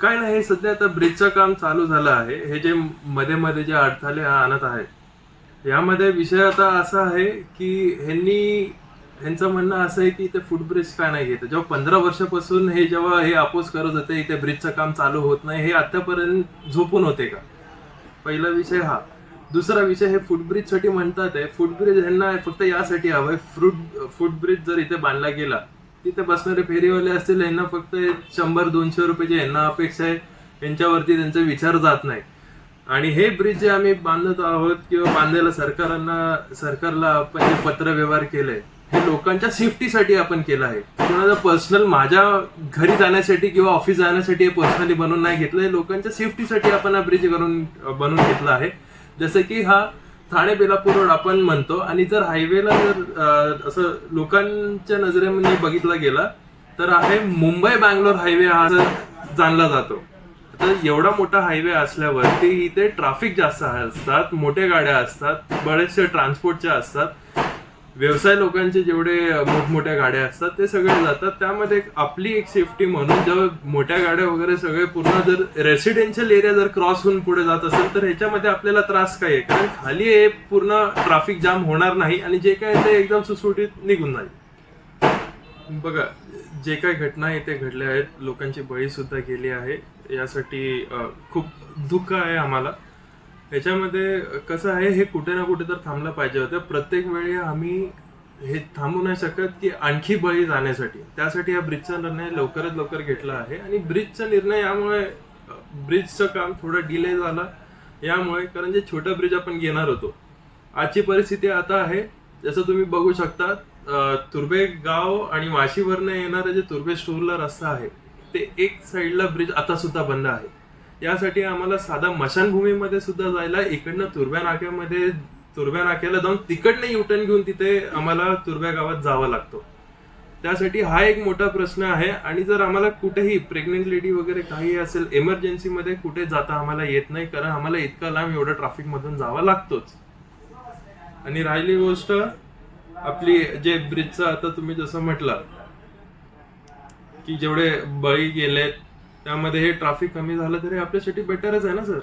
काय नाही हे सध्या आता ब्रिजचं काम चालू झालं आहे. हे जे मध्ये मध्ये जे अडथळे आणत आहेत यामध्ये विषय आता असा आहे की ह्यांनी ह्यांचं म्हणणं असं आहे की इथे फुटब्रिज काय नाही घेत? जेव्हा पंधरा वर्षापासून हे जेव्हा हे अपोज करत होते इथे ब्रिजचं काम चालू होत नाही हे आतापर्यंत झोपून होते का? पहिला विषय हा. दुसरा विषय हे फुटब्रिजसाठी म्हणतात आहे फुटब्रिज ह्यांना फक्त यासाठी हवं आहे फ्रूट फुटब्रिज जर इथे बांधला गेला तिथे बसणारे फेरीवाले असतील यांना फक्त शंभर दोनशे रुपयाची यांना अपेक्षा आहे. यांच्यावरती त्यांचा विचार जात नाही. आणि हे ब्रिज जे आम्ही बांधत आहोत किंवा बांधायला सरकारांना सरकारला आपण जे पत्र व्यवहार केलंय हे लोकांच्या सेफ्टीसाठी आपण केलं आहे. कोणाचं पर्सनल माझ्या घरी जाण्यासाठी किंवा ऑफिस जाण्यासाठी हे पर्सनली बनवून नाही घेतलं हे लोकांच्या सेफ्टीसाठी आपण हा ब्रिज करून बनवून घेतला आहे. जसं की हा ठाणे बेलापूर रोड आपण म्हणतो. आणि जर हायवेला जर असं लोकांच्या नजरेमध्ये बघितला गेला तर आहे मुंबई बँगलोर हायवे हा जर जाणला जातो तर एवढा मोठा हायवे असल्यावरती इथे ट्रॅफिक जास्त असतात मोठ्या गाड्या असतात बरेचसे ट्रान्सपोर्टच्या असतात. व्यवसाय लोकांचे जेवढे मोठमोठ्या गाड्या असतात ते सगळे जातात. त्यामध्ये एक आपली एक सेफ्टी म्हणून जेव्हा मोठ्या गाड्या वगैरे सगळे पूर्ण जर रेसिडेन्शियल एरिया जर क्रॉस होऊन पुढे जात असेल तर ह्याच्यामध्ये आपल्याला त्रास काय आहे? कारण खाली हे पूर्ण ट्रॅफिक जाम होणार नाही आणि जे काय आहे ते एकदम सुसुटीत निघून जाईल. बघा जे काही घटना इथे घडल्या आहेत लोकांची बळी सुद्धा गेली आहे. यासाठी खूप दुःख आहे आम्हाला. ह्याच्यामध्ये कसं आहे हे कुठे ना कुठे तर थांबलं पाहिजे होतं. प्रत्येक वेळी आम्ही हे थांबू नाही शकत की आणखी बळी जाण्यासाठी. त्यासाठी या ब्रिजचा निर्णय लवकरात लवकर घेतला आहे. आणि ब्रिजचा निर्णय यामुळे ब्रिजचं काम थोडं डिले झालं यामुळे कारण जे छोटा ब्रिज आपण घेणार होतो आजची परिस्थिती आता आहे. जसं तुम्ही बघू शकता तुर्बे गाव आणि वाशीवरनं येणारं जे तुर्बे स्टोरला रस्ता आहे ते एक साईडला ब्रिज आता सुद्धा बंद आहे. यासाठी आम्हाला साधा मशानभूमीमध्ये सुद्धा जायला इकडनं तुर्ब्या नाक्यामध्ये तुर्ब्या नाक्याला जाऊन तिकडनं युटर्न घेऊन तिथे आम्हाला तुर्ब्या गावात जावं लागतो. त्यासाठी हा एक मोठा प्रश्न आहे. आणि जर आम्हाला कुठेही प्रेग्नेंट लेडी वगैरे काही असेल इमर्जन्सीमध्ये कुठे जाता आम्हाला येत नाही कारण आम्हाला इतका लांब एवढा ट्रॅफिक मधून जावं लागतोच. आणि राहिली गोष्ट आपली जे ब्रिजचं आता तुम्ही जसं म्हटलं की जेवढे बळी गेलेत त्यामध्ये हे ट्रॅफिक कमी झालं तरी आपल्यासाठी बेटरच आहे ना सर